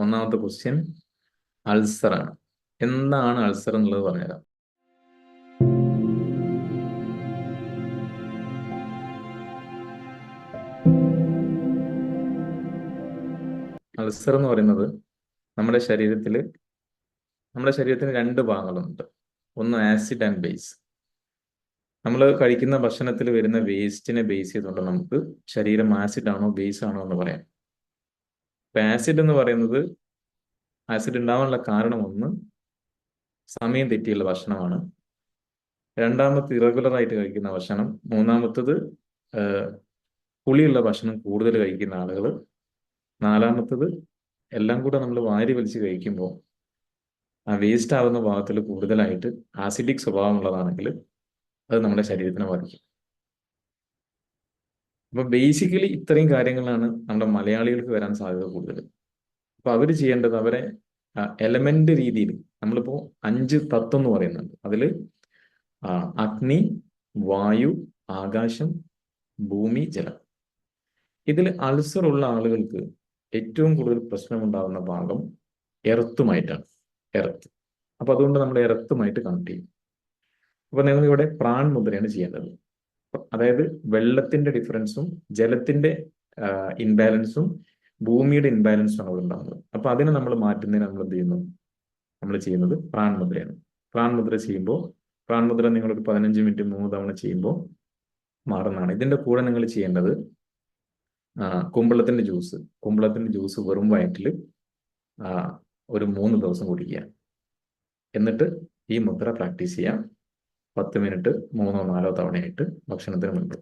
ഒന്നാമത്തെ question ulcer ആണ് എന്താണ് അൾസർ എന്നുള്ളത് പറഞ്ഞുതരാം. അൾസർ എന്ന് പറയുന്നത് നമ്മുടെ ശരീരത്തിൽ നമ്മുടെ ശരീരത്തിന് രണ്ട് ഭാഗങ്ങളുണ്ട്. ഒന്ന് ആസിഡ് ആൻഡ് ബേസ് നമ്മൾ കഴിക്കുന്ന ഭക്ഷണത്തിൽ വരുന്ന വേസ്റ്റിനെ ബേസ് ചെയ്തുകൊണ്ട് നമുക്ക് ശരീരം ആസിഡ് ആണോ ബേസ് ആണോ എന്ന് പറയാം. ആസിഡ് എന്ന് പറയുന്നത് ആസിഡ് ഉണ്ടാവാനുള്ള കാരണം ഒന്ന് സമയം തെറ്റിയുള്ള ഭക്ഷണമാണ്. രണ്ടാമത്തെ ഇറഗുലർ ആയിട്ട് കഴിക്കുന്ന ഭക്ഷണം. മൂന്നാമത്തത് പുളിയുള്ള ഭക്ഷണം കൂടുതൽ കഴിക്കുന്ന ആളുകൾ നാലാമത്തത് എല്ലാം കൂടെ നമ്മൾ വാരി വലിച്ച് കഴിക്കുമ്പോൾ ആ വേസ്റ്റ് ആവുന്ന ഭാഗത്തിൽ കൂടുതലായിട്ട് ആസിഡിക് സ്വഭാവമുള്ളതാണെങ്കിൽ അത് നമ്മുടെ ശരീരത്തിനെ ബാധിക്കും. അപ്പൊ ബേസിക്കലി ഇത്രയും കാര്യങ്ങളാണ് നമ്മുടെ മലയാളികൾക്ക് വരാൻ സാധ്യത കൂടുതൽ അപ്പൊ അവർ ചെയ്യേണ്ടത് അവരെ എലമെന്റ് രീതിയിൽ നമ്മളിപ്പോ അഞ്ച് തത്വം എന്ന് പറയുന്നുണ്ട്. അതിൽ അഗ്നി വായു ആകാശം ഭൂമി ജലം. ഇതിൽ അൾസർ ഉള്ള ആളുകൾക്ക് ഏറ്റവും കൂടുതൽ പ്രശ്നമുണ്ടാകുന്ന ഭാഗം എർത്തുമായിട്ടാണ്. എർത്ത്. അപ്പൊ അതുകൊണ്ട് നമ്മൾ എർത്തുമായിട്ട് കണക്ട് ചെയ്യും. അപ്പൊ നിങ്ങൾ ഇവിടെ പ്രാൺ മുദ്രയാണ് ചെയ്യേണ്ടത്. അതായത് വെള്ളത്തിന്റെ ഡിഫറൻസും ജലത്തിന്റെ ഇൻബാലൻസും ഭൂമിയുടെ ഇൻബാലൻസും ആണ് അവിടെ ഉണ്ടാകുന്നത് അപ്പൊ അതിനെ നമ്മൾ മാറ്റുന്നതിന് നമ്മൾ എന്ത് ചെയ്യുന്നു? നമ്മൾ ചെയ്യുന്നത് പ്രാൺമുദ്രയാണ്. പ്രാൺമുദ്ര പ്രാൺ ചെയ്യുമ്പോൾ പ്രാൺമുദ്ര നിങ്ങൾ ഒരു പതിനഞ്ച് മിനിറ്റ് മൂന്ന് തവണ ചെയ്യുമ്പോൾ മാറുന്നതാണ്. ഇതിന്റെ കൂടെ നിങ്ങൾ ചെയ്യേണ്ടത് കുമ്പളത്തിന്റെ ജ്യൂസ് കുമ്പളത്തിന്റെ ജ്യൂസ് വെറും വയറ്റിൽ ഒരു മൂന്ന് ദിവസം കുടിക്കുക. എന്നിട്ട് ഈ മുദ്ര പ്രാക്ടീസ് ചെയ്യാം. പത്ത് മിനിറ്റ് മൂന്നോ നാലോ തവണയായിട്ട് ഭക്ഷണത്തിന് മുൻപ്.